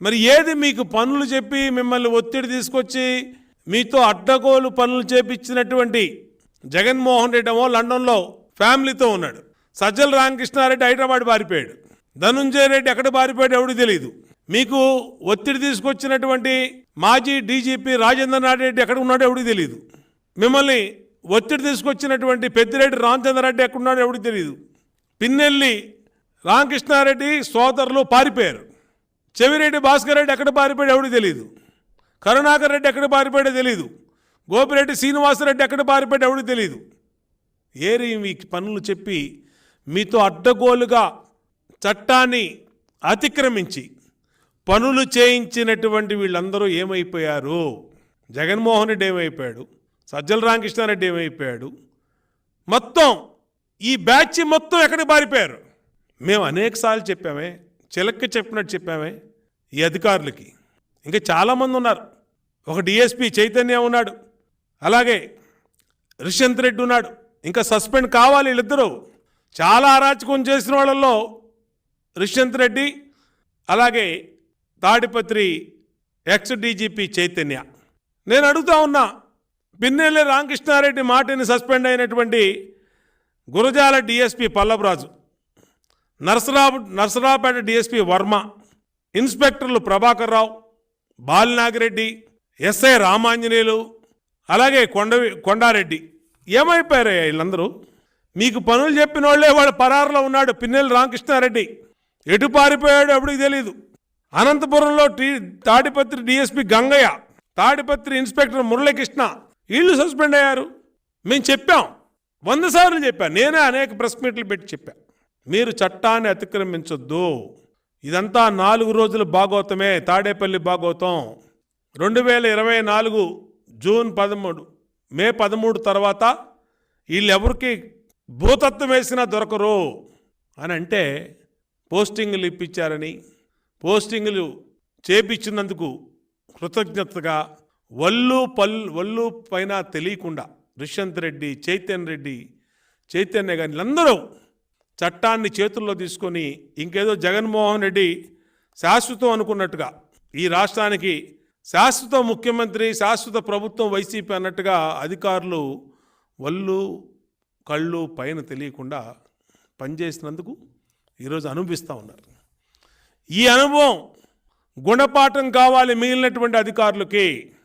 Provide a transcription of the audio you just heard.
మరి ఏది మీకు పనులు చెప్పి మిమ్మల్ని ఒత్తిడి తీసుకొచ్చి మీతో అడ్డగోలు పనులు చేపించినటువంటి జగన్మోహన్ రెడ్డి ఏమో లండన్లో ఫ్యామిలీతో ఉన్నాడు. సజ్జల రామకృష్ణారెడ్డి హైదరాబాద్ పారిపోయాడు. ధనుంజయ రెడ్డి ఎక్కడ పారిపోయాడు ఎవడు తెలియదు మీకు ఒత్తిడి తీసుకొచ్చినటువంటి మాజీ డీజీపీ రాజేంద్రనాథ్ రెడ్డి ఎక్కడ ఉన్నాడో ఎవడికి తెలియదు మిమ్మల్ని ఒత్తిడి తీసుకొచ్చినటువంటి పెద్దిరెడ్డి రామచంద్రరెడ్డి ఎక్కడున్నాడో ఎవడికి తెలియదు పిన్నెల్లి రామకృష్ణారెడ్డి సోదరులు పారిపోయారు. చెవిరెడ్డి భాస్కర్ రెడ్డి ఎక్కడ పారిపోయాడు ఎవడు తెలియదు కరుణాకర్ రెడ్డి ఎక్కడ పారిపోయాడో తెలియదు గోపిరెడ్డి శ్రీనివాసరెడ్డి ఎక్కడ పారిపోయాడు ఎవడు తెలియదు ఏరి మీ పనులు చెప్పి మీతో అడ్డగోలుగా చట్టాన్ని అతిక్రమించి పనులు చేయించినటువంటి వీళ్ళందరూ ఏమైపోయారు? జగన్మోహన్ రెడ్డి ఏమైపోయాడు? సజ్జల రామకృష్ణారెడ్డి ఏమైపోయాడు? మొత్తం ఈ బ్యాచ్ మొత్తం ఎక్కడికి పారిపోయారు? మేము అనేకసార్లు చెప్పామే చిలక్కి చెప్పినట్టు చెప్పామే ఈ అధికారులకి. ఇంకా చాలామంది ఉన్నారు. ఒక డిఎస్పి చైతన్య ఉన్నాడు. అలాగే రిషంత్ రెడ్డి ఉన్నాడు. ఇంకా సస్పెండ్ కావాలి వీళ్ళిద్దరూ. చాలా అరాచకం చేసిన వాళ్ళల్లో రిషంత్ రెడ్డి అలాగే తాడిపత్రి ఎక్స్ డీజీపీ చైతన్య. నేను అడుగుతా ఉన్నా పిన్నెల్లి రామకృష్ణారెడ్డి మాటిని సస్పెండ్ అయినటువంటి గురజాల డిఎస్పి పల్లవరాజు నరసరావు నరసరావుపేట డిఎస్పి వర్మ ఇన్స్పెక్టర్లు ప్రభాకర్ రావు బాలినాగిరెడ్డి ఎస్ఐ రామాంజనేయులు అలాగే కొండ కొండారెడ్డి. ఏమైపోయారు వీళ్ళందరూ? మీకు పనులు చెప్పిన వాళ్ళే వాడు పరారులో ఉన్నాడు పిన్నెల రామకృష్ణారెడ్డి. ఎటు పారిపోయాడు ఎవడికి తెలియదు అనంతపురంలో టీ తాడిపత్రి డిఎస్పి గంగయ్య తాడిపత్రి ఇన్స్పెక్టర్ మురళీకృష్ణ. వీళ్ళు సస్పెండ్ అయ్యారు. మేము చెప్పాం. వంద సార్లు చెప్పాను నేనే అనేక ప్రెస్ మీట్లు పెట్టి చెప్పాను మీరు చట్టాన్ని అతిక్రమించొద్దు. ఇదంతా నాలుగు రోజుల భాగవతమే తాడేపల్లి భాగవతం. రెండు వేల ఇరవై నాలుగు జూన్ పదమూడు మే పదమూడు తర్వాత వీళ్ళెవరికి భూతత్వం వేసినా దొరకరు అని అంటే పోస్టింగులు ఇప్పించారని పోస్టింగులు చేపించినందుకు కృతజ్ఞతగా వల్లు పల్ వల్లు పైన తెలియకుండా దుష్యంత్ రెడ్డి చైతన్య రెడ్డి చైతన్య గారి అందరూ చట్టాన్ని చేతుల్లో తీసుకొని ఇంకేదో జగన్మోహన్ రెడ్డి శాశ్వతం అనుకున్నట్టుగా ఈ రాష్ట్రానికి శాశ్వత ముఖ్యమంత్రి శాశ్వత ప్రభుత్వం వైసీపీ అన్నట్టుగా అధికారులు వల్లు కళ్ళు పైన తెలియకుండా పనిచేసినందుకు ఈరోజు అనుభవిస్తూ ఉన్నారు. ఈ అనుభవం గుణపాఠం కావాలి మిగిలినటువంటి అధికారులకి